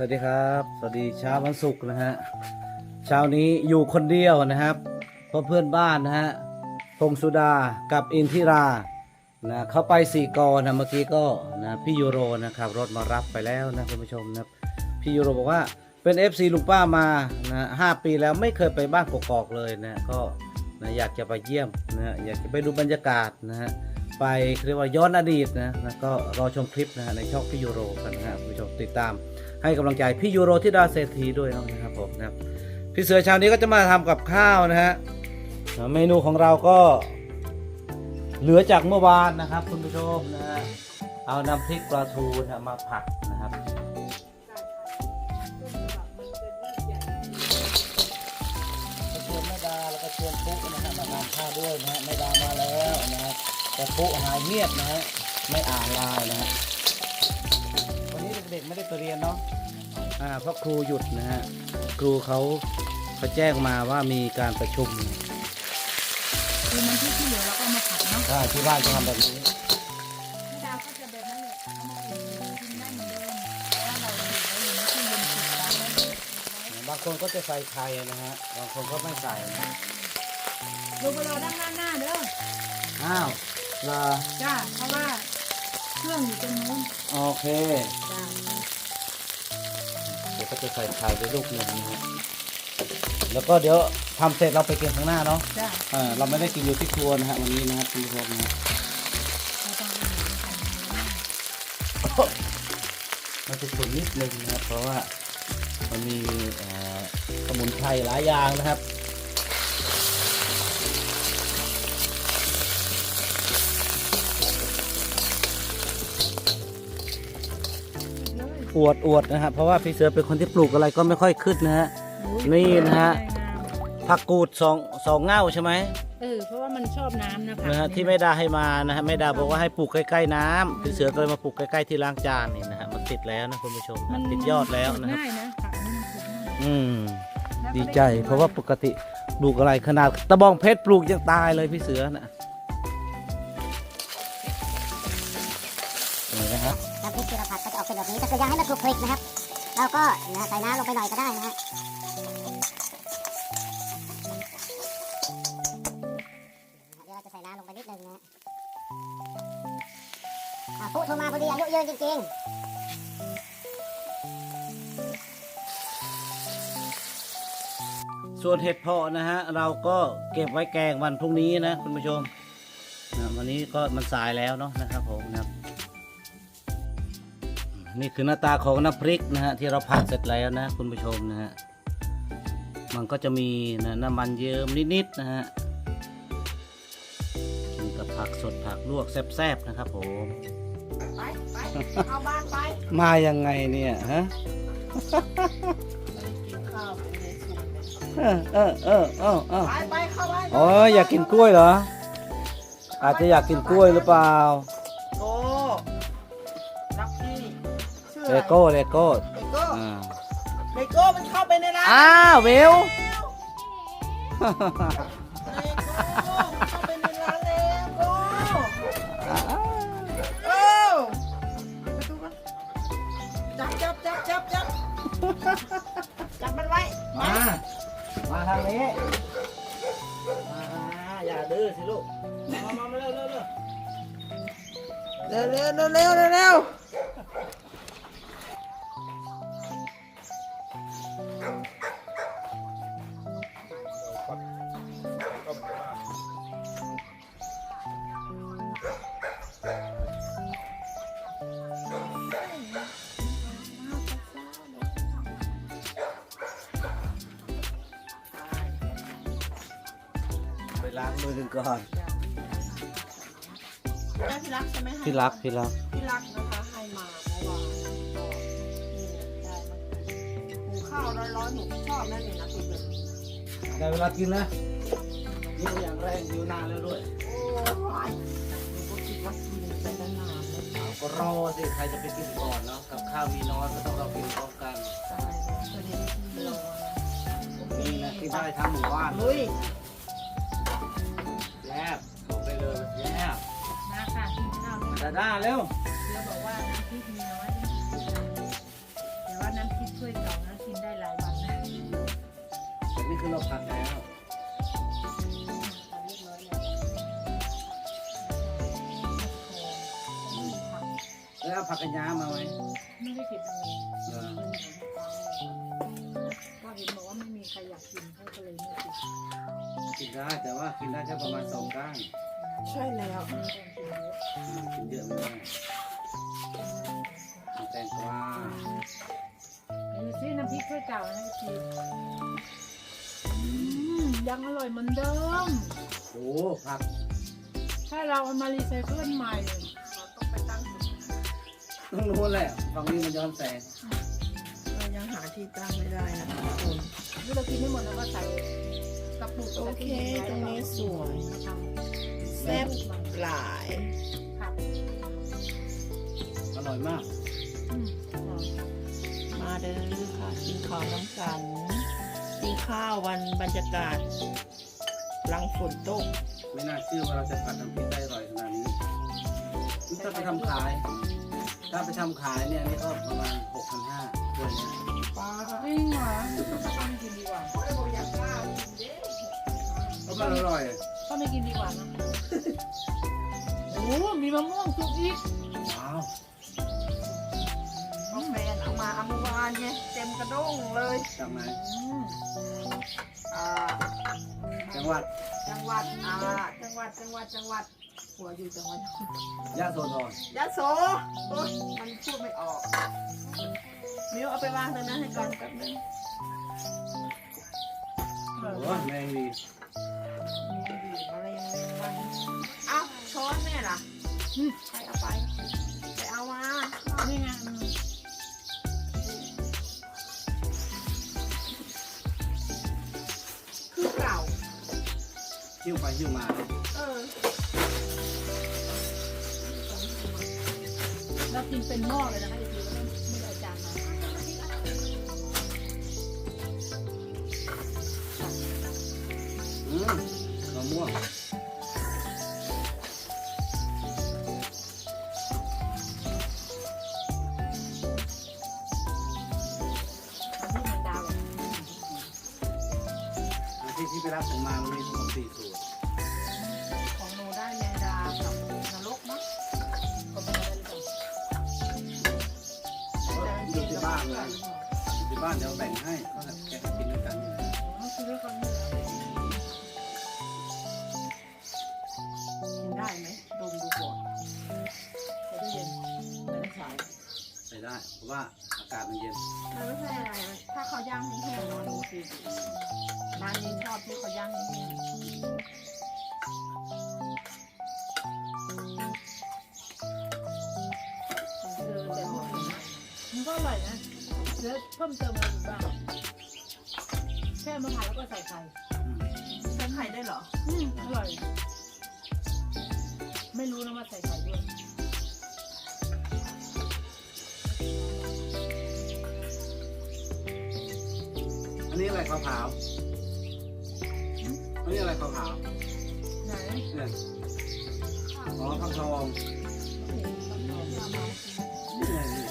สวัสดีครับ สวัสดีเช้าวันศุกร์นะฮะ เช้านี้อยู่คนเดียวนะครับ เพราะเพื่อนบ้านนะฮะพงสุดากับอินทิรา นะเขาไปสี่กอนะเมื่อกี้ก็นะพี่ยูโรนะครับรถมารับไปแล้วนะคุณผู้ชมนะพี่ยูโรบอกว่าเป็น FC ลุงป้ามานะห้าปีแล้วไม่เคยไปบ้านกอกๆเลยนะก็นะอยากจะไปเยี่ยมนะอยากจะไปดูบรรยากาศนะฮะไปเรียกว่าย้อนอดีตนะนะก็รอชมคลิปนะฮะในช่องพี่ยูโรกันนะฮะคุณผู้ชมติดตาม ให้กำลังใจพี่ยูโรที่ดาเศรษฐีด้วยนะครับผมนะครับพี่เสือเช้านี้ก็จะมาทำกับข้าวนะฮะเมนูของเราก็เหลือจากเมื่อวานนะครับ คุณผู้ชมนะฮะเอาน้ำพริกปลาทูนะมาผัดนะครับชวนแม่ดาแล้วก็ชวนปุ๊นะฮะมาทานข้าวด้วยนะฮะแม่ดามาแล้วนะฮะแต่ปุ๊หายเงียบนะฮะไม่อ่านไลน์นะฮะ ด็กๆไม่ได้ไปเรียนเนาะอ่าเพราะครูหยุดนะฮะครูเขาเขาแจ้งมาว่ามีการประชุมคือมันที่ที่เหลือเราก็เอามาผัดเนาะใช่ที่บ้านจะทำแบบนี้พี่ดาวก็จะแบบนั้นเลยเอามาอุ่นกินได้เหมือนเดิมเพราะว่าเราอยู่ในที่เย็นสุดแล้วบางคนก็จะใส่ไข่นะฮะบางคนก็ไม่ใส่นะลงไปรอด้านหน้าหน้าเด้ออ้าวลาจ้าเพราะว่า เครื่องอยู่ตรงนู้นโอเค จ้าเดี๋ยวก็จะใส่ไข่ไปลูกหนึ่งนะฮะแล้วก็เดี๋ยวทำเสร็จเราไปกินข้างหน้าเนาะจ้าอ่าเราไม่ได้กินอยู่ที่ครัวนะฮะวันนี้นะครับคุณผู้ชมนะฮะเราต้องไปหากันนะเราจะตุ๋นนิดนึงนะครับเพราะว่ามันมีเอ่อสมุนไพรหลายอย่างนะครับ อวดอวดนะครับเพราะว่าพี่เสือเป็นคนที่ปลูกอะไรก็ไม่ค่อยขึ้นนะฮะนี่นะฮะผักกูดสองสองเง่าใช่ไหมเออเพราะว่ามันชอบน้ำนะคะนะฮะที่แม่ดาให้มานะฮะแม่ดาบอกว่าให้ปลูกใกล้ๆน้ำพี่เสือก็เลยมาปลูกใกล้ๆที่ล้างจานนี่นะฮะมันติดแล้วนะคุณผู้ชมนะติดยอดแล้วนะครับง่ายนะผักนี่มันปลูกง่ายอืมแล้วก็ดีใจ เพราะว่าปกติปลูกอะไรขนาดตะบองเพชรปลูกยังตายเลยพี่เสือนะ ผัดก็จะออกเป็นแบบนี้แต่คือยังให้มันคลุกคลิกนะครับ แล้วก็นะใส่น้ำลงไปหน่อยก็ได้นะฮะเดี๋ยวเราจะใส่น้ำลงไปนิดนึงนะฮะอะปุ๊โทรมาพอดีอายุยืนจริงๆ ส่วนเห็ดเพาะนะฮะ เราก็เก็บไว้แกงวันพรุ่งนี้นะคุณผู้ชมนะวันนี้ก็มันสายแล้วเนาะนะครับผมนะครับ นี่คือหน้าตาของน้ำพริกนะฮะที่เราผัดเสร็จแล้วนะคุณผู้ชมนะฮะมันก็จะมีนะน้ำมันเยิ้มนิดๆนะฮะกินกับผักสดผักลวกแซ่บๆนะครับผมไปไปเอาบ้านไปมายังไงเนี่ยฮะกินข้าวในสุกเออเออเออเออเออไปไปเข้าบ้านอ๋ออยากกินกล้วยเหรอ อาจจะอยากกินกล้วยหรือเปล่า เลอะไรโก้เลโก้เลโก้อ่าเลโก้มันเข้าไปในร้านอ้าววิวเลโก้เข้าไปในร้านแล้วโก้เอ้าประตูก่อนจับจับจับจับจับจับมันไว้มามา มาทางนี้ มาอย่าดื้อสิลูก มามามาเร็วเร็วเร็วเร็วเร็วเร็วเร็วเร็ว ล้างมือกันก่อนแม่พี่รักใช่ไหมพี่รักพี่รัก พี่รักนะคะให้มาเมื่อวานก็นี่ได้มาหูข้าวร้อนๆหนูชอบนั่นเองนะคุณเป็นได้เวลากินนะนี่อย่างแรงอยู่นานแล้วด้วยโอ้ยหนูก็คิดว่ากินไปนานๆแล้วเอาก็รอสิใครจะไปกินก่อนเนาะกับข้าวมีน้อยก็ต้องเรากินพร้อมกันใช่ประเด็นที่รอโอเคนี่นะที่ได้ทั้งหมู่บ้านเลลุยยแย แอบลงไปเลยแอบมาค่ะกินข้าวเลยดาด้าเร็วเล้บอกว่าน้ำพริกมีน้อยแต่ว่าน้ำพริกช่วยสองนะกิมได้หลายวันนะแต่นี่คือเราผัดแล้วแล้วไม่มีผักแล้วเอาผักกระยามาไหมไม่ได้ติดบอะไรเหรก็เห็นบอกว่าไม่มีใครอยากกินเขาก็เลยไม่ติด กินได้ แต่ว่ากินได้แค่ประมาณสองก้านใช่แล้วอืมกินเยอะไม่ได้มีแตงกวาดูซิน้ำพริกถ้วยเก่านะพี่ยังอร่อยเหมือนเดิม โอ้ผักถ้าเราเอามารีไซเคิลใหม่เราต้องไปตั้งต้องรู้แหละฝั่งนี้มันย้อนแสงเรายังหาที่ตั้งไม่ได้นะคะทุกคนที่เรากินไม่หมดแล้วก็ใส่ กระปุกโอเคตรงนี้สวยแซ่บหลายครับอร่อยมากอืมมาเด้อค่ะกินข้าวน้ำกันกินข้าววันบรรยากาศหลังฝนตก ไม่น่าเชื่อว่าเราจะผัดน้ำพริกได้อร่อยขนาดนี้ถ้าไปทำขาย ถ้าไปทำขายเนี่ยนี่ก็ประมาณ6,500ด้วยเนี่ยปลาจริงเหรอก็ไม่กินดีกว่าก็ มันอร่อยก็ไม่กินดีกว่านะโอ้มีมะม่วงสุกอีกว้าวน้องแมนเอามาเอาเมื่อวานไงเต็มกระด้งเลยจากไหนอืมอ่าจังหวัดจังหวัดอ่าจังหวัดจังหวัดจังหวัดหัวอยู่จังหวัดยะโสธรยะโสโอ๊ยมันพูดไม่ออกมิวเอาไปวางตรงนั้นให้ก่อนแป๊บนึงเออโอ้ยแมงดี ใครเอาไปไปเอามานี่ไงคือเก่า หิ้วไปหิ้วมาเลยเออเรากินเป็นหม้อเลยนะคะจริงๆไม่ได้จานมาอืมมะม่วง ที่ไปรับผมมามันมีทั้งหมดสี่สูตรของหนูได้แมงดากับนรกมั้งก็ไม่ได้หรือเปล่าอยู่ที่บ้านเลยอยู่ที่บ้านเดี๋ยวแบ่งให้ก็แกะกินด้วยกันนี่แหละอ๋อคือเรื่องความนี้กินได้ไหมดมดูก่อนใส่ตู้เย็นไม่ได้ใช้ใส่ได้ เพราะว่าอากาศมันเย็น มันไม่ใช่อะไรถ้าเขาย่างแห้งเนาะดูสิ ร้านนี้ชอบที่เขาย่างแห้งเออแต่ไม่กินมันก็อร่อยนะเดี๋ยวเพิ่มเติมอะไรอีกบ้างแค่มะพร้าวแล้วก็ใส่ไข่ใช้ไข่ได้เหรอ อืมอร่อย ไม่รู้นะว่าใส่ไข่ด้วย อันนี้อะไรขาว ๆอันนี้อะไรขาวไหนๆเนี่ยอ๋อข้าวทองนี่ไงนี่นี่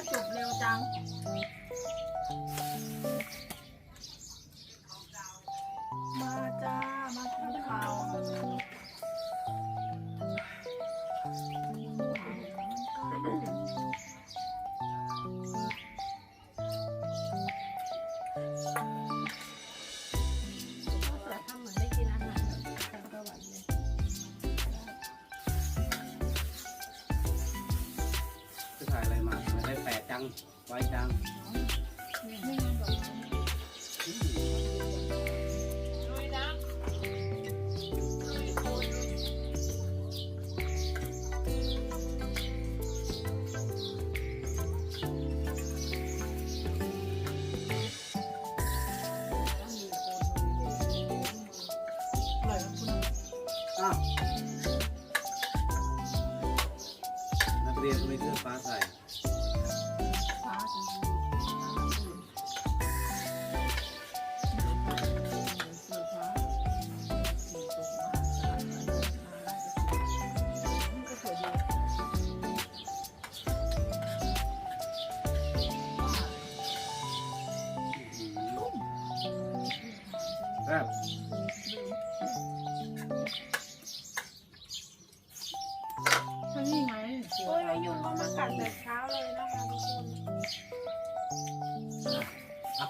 มาจบเร็วจัง จังไว้จังไม่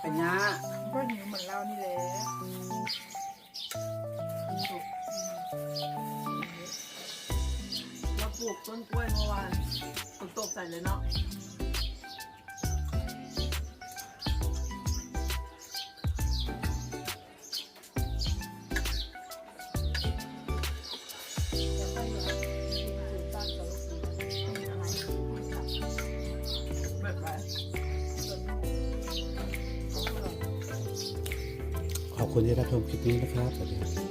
อัปเป็นยะก็หิวเหมือนเรานี่แหละเราปลูกต้นกล้วยเมื่อวานฝนตกใส่เลยเนาะ คนที่รับชมคลิปนี้นะครับสวัสดีครับ